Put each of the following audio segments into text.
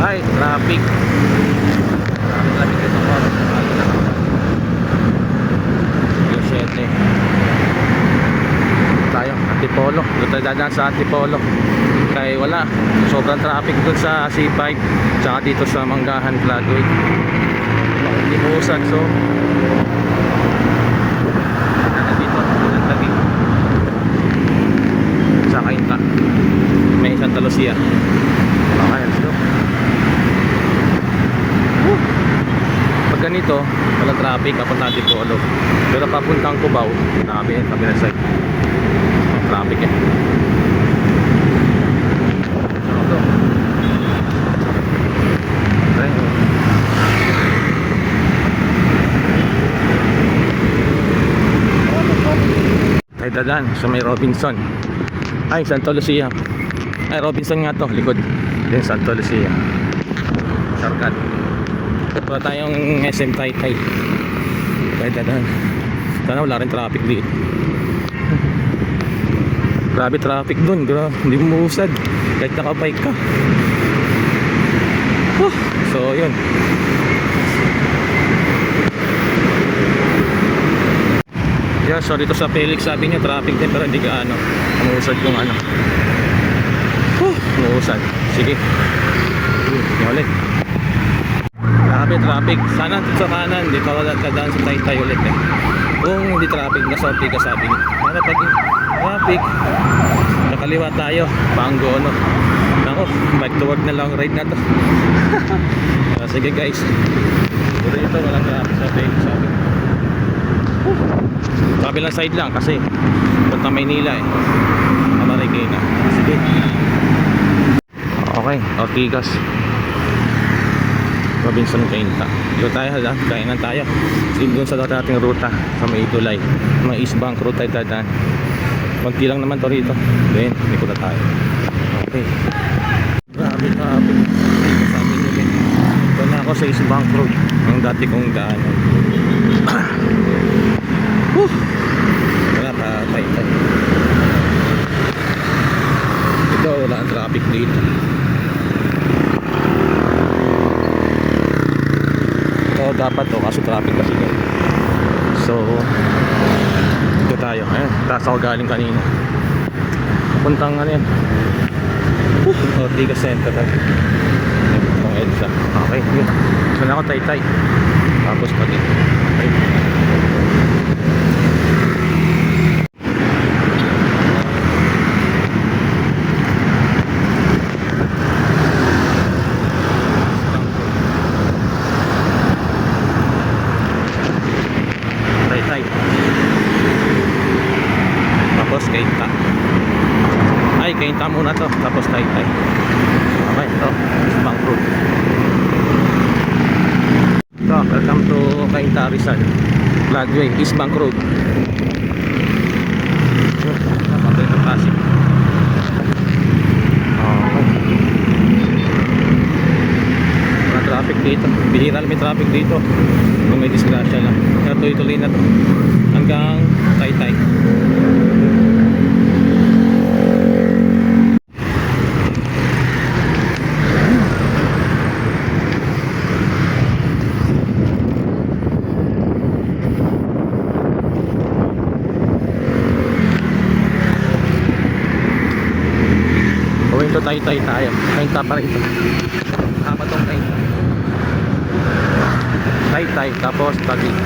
Ay, traffic. Traffic, traffic dito po. Yung 7. Tayo, Antipolo. Doon tayo dadaan sa Antipolo. Kaya wala. Sobrang traffic doon sa C5. Tsaka dito sa Manggahan Floodway. Hindi mo usad. So, ano dito? Ang laging. Sa Kainta. May Santa Lucia. Okay, let's go. Woo! Pag ganito, walang traffic, papunta natin po ano. Pero papuntang Cubao, nakami yan, kami na side. Ang traffic eh. Tayo dadan sa may Robinson. Ay, Santo Lucia. Ay, Robinson nga to, likod. Din Santo Lucia. Shortcut. Wala tayong SM Taytay. Tayo dadan. Sana wala rin traffic dito. Grabe traffic dun, grabe. Hindi mo usad. Kahit nakabike ka. Huh. So, yun. Yeah, so dito sa Felix sabi niya traffic din pero hindi ka ano, umuusad yung ano. Huh, umuusad. Sige. Yung ulit. Grabe traffic. Sana sa kanan, dito ka dadaan sa Taytay ulit eh. Kung hindi traffic, nasorti ka sabi niya. Para pag traffic, nakaliwa tayo, panggo ano. Ako, bike to work na long ride na to. Ah, sige guys. Pero dito walang traffic sabi niya. Kabilang side lang kasi punta Maynila eh. Amarigina. Sige. Okay, Ortigas. Robinson Quinta. Dito tayo ha, kainan tayo. Sige doon sa dati nating ruta sa may Tulay. Mga East Bank route tayo dadaan. Konti lang naman to rito. Then, hindi na tayo. Okay. Grabe, grabe. Dito sa amin yun eh. Ito na ako sa East Bank Road. Yung dati kong daanan. Whew. Wala pa tayo tayo. Ito wala ang traffic dito. Dapat to kaso traffic kasi dito. So ito tayo. Ayan, taas ako galing kanina. Puntang ano yan. Whew. Ortiga Center tayo. Itong EDSA. Okay, yun. So na ako tay-tay. Tapos pag Okay. Taytay. Tapos Kainta. Ay, Kainta muna to. Tapos Taytay. Okay, ito. Bank Road. Ito, welcome to Kainta Rizal. Fladway, East Bank Road. Napatay ng Pasig. Wala traffic dito. Bihira may traffic dito. Kung may disgrasya lang. Kaya tuloy-tuloy na to. Hanggang Taytay. Going to Taytay tayo. Kainta pa rito. Tama tong Kainta. Taytay tapos Taguig.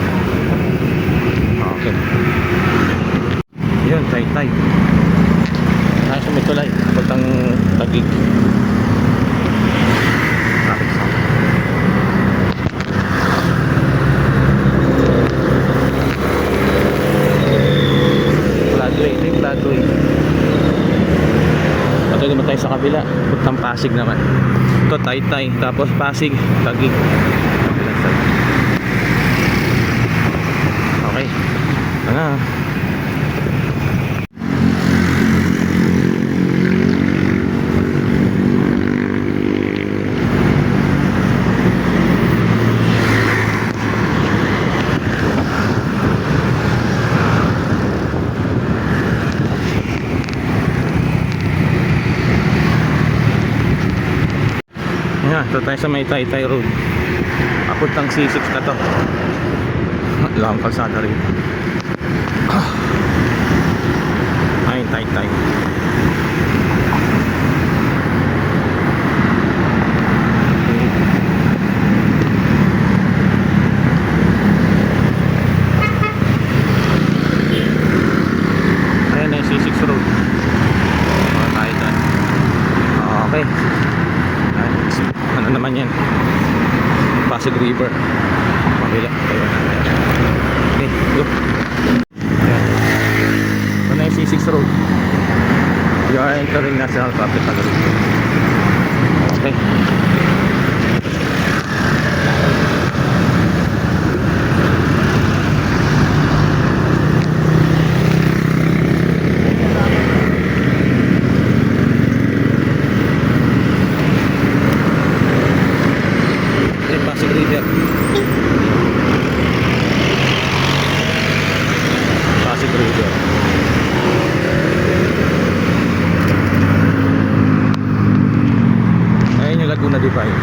Okay. Yun, Taytay. Tayo sa may tulay. Puntang Taguig. Traffic sound. Floodway. Ito yung floodway. Patuloy naman tayo sa kabila. Puntang Pasig naman. Ito, Taytay. Tapos Pasig, side. Okay. Ano? Ayan, ito tayo sa may Taytay Road. Papuntang C6 na to. Akong kalsada rin. Ah. Ayun, Taytay. Ayan na yung C6 Road. Mga tayo dyan. Okay. Ayan. Ano naman yan? Kabila. Tayo na. Okay, go. Ayan. Yung C6 Road. We are entering National Capital Road. Okay. Ayan, Pasig River. Pasig River. Ayun yung Laguna Divide.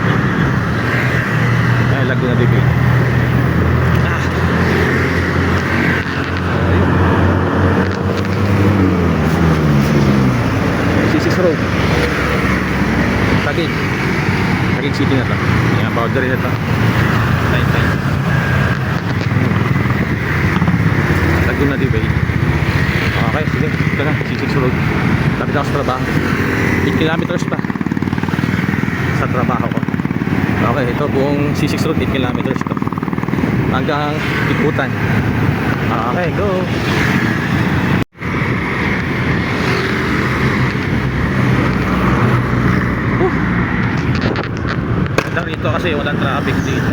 Ayun, Laguna Divide. Ah. C6 Road. Taguig. Taguig City na to. Ayan, boundary na to. Time, time. Hmm. Laguna Divide. Okay, sige. Ito na, C6 Road. Lapit ako sa trabaho. 8 kilometers pa sa trabaho ko. Okay, ito buong C6 Road 8 kilometers to. Hanggang Ikutan. Okay, go. Ganda rito kasi walang traffic dito.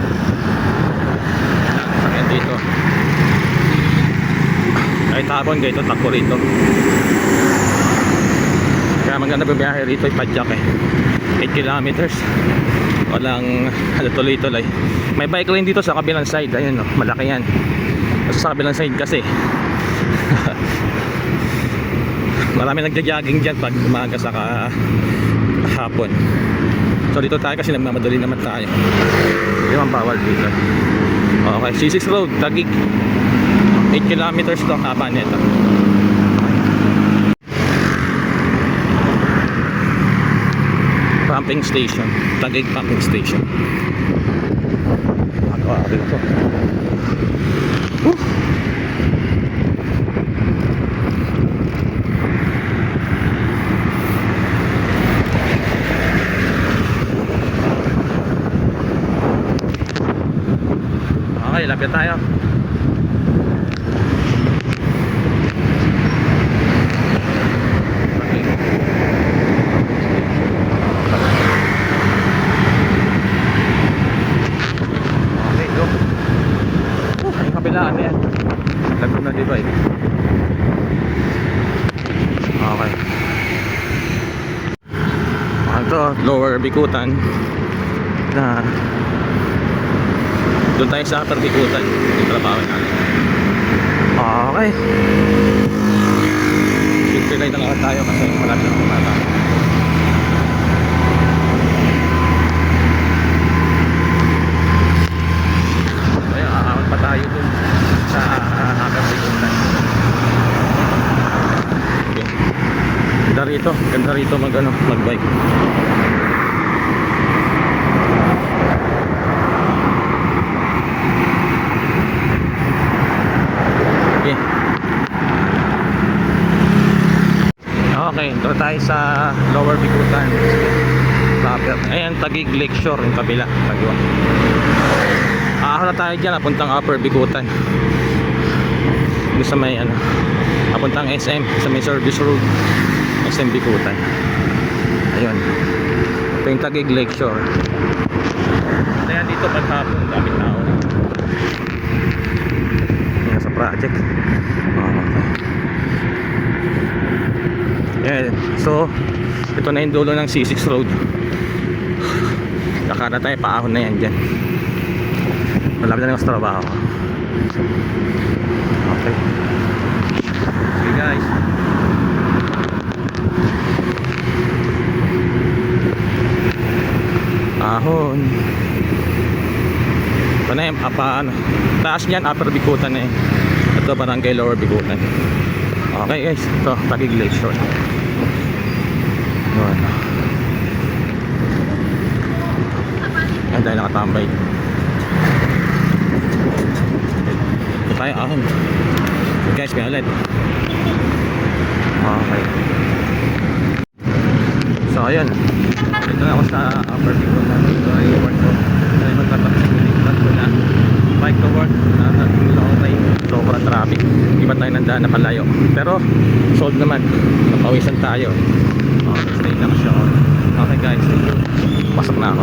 Walang sakyan dito. Kahit hapon, ganito takbo rito. Kaya maganda bibiyahe rito, ipadyak eh. 8 kilometers. Walang ano, tuloy-tuloy. May bike lane dito sa kabilang side. Ayun, no, malaki yan. Sa kabilang side kasi. Marami nagja-jogging dyan pag umaga sa hapon. So dito tayo kasi nagmamadali naman tayo. Hindi naman bawal dito. Okay, C6 Road, Taguig. 8 kilometers to haba nito. Pumping station Taguig pumping station. Ano ah dito okay lapit tayo Okay, go. Yung kabilaan na yan. Laguna Divide. Okay. Ito, lower Bikutan. Na doon tayo sa upper Bikutan. Yung trabaho natin. Okay. Simple na lang tayo kasi wala siyang kumata. Kaya aawat pa tayo dun sa uh, upper Bikutan. Okay. Ganda rito, mag ano, magbike. Okay. Okay, ito tayo sa Lower Bikutan. Ayan, Tagig Lakeshore, yung kabila, Tagiwa. Aaho na tayo dyan, napuntang Upper Bikutan. Doon sa may ano, napuntang SM, sa may service road. SM Bikutan. Ayun. Ito yung Tagig Lakeshore. Kaya dito paghapon, dami tao. Yung sa project. Oh, okay. Yan. So, ito na yung dulo ng C6 Road. Nakara tayo, paahon na yan dyan. Malapit na lang sa trabaho. Okay. Okay guys. Ahon. Ito na yung apa, ano. Taas niyan, upper Bikutan na eh. Ito, barangay lower Bikutan. Okay guys, ito, Taguig Lakeshore. Yun. Ayan, dahil nakatambay. Ito tayo, ahon. Guys, may ulit. Okay. So, ayun. Ito na ako sa upper Bikutan. Ito ay work ko. Ay magtatapos ko dito. Ito na bike to work. Natating lang okay. Sobrang traffic. Iba tayo ng daan na palayo. Pero, sold naman. Napawisan tayo. Okay, stay lang siya. Okay guys. Pasok na ako.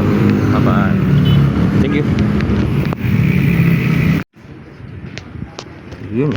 Bye-bye. Thank you. Yun.